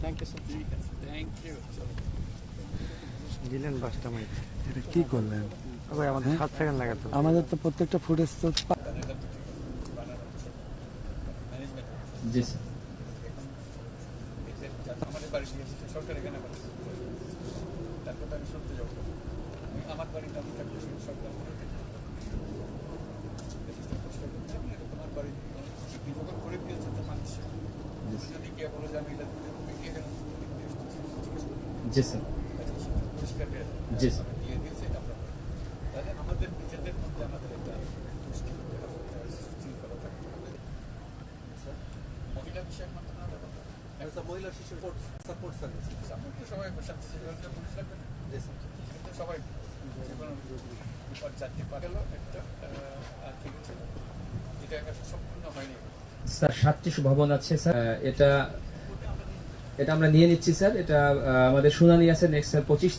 Thank you sir ঠিক আছে thank you দিলেন পাঁচটা মিনিট এটা কি করলেন? ভাই আমাদের সাত সেকেন্ড লাগাতো আমাদের তো প্রত্যেকটা ফুটেজ তো জি স্যার। আমাদের বাড়ি সরকার এখানে বাড়ি তারপর আমি শুনতে যাব আমার বাড়িতে আমি থাকলে সরকার তোমার বাড়ি যখন করে দিয়েছে তো মানুষ যদি কে বলে যে আমি এটা জি স্যার। জি স্যার স্যার, মহিলা শিশু সাপোর্ট সার্ভিস আপনি তো সবাই পুলিশ লাগবে না কিন্তু সবাই স্যার সাতটি ভবন আছে স্যার এটা এটা আমরা নিয়ে নিচ্ছি স্যার। এটা আমাদের শুনানি আছে নেক্সট স্যার পঁচিশ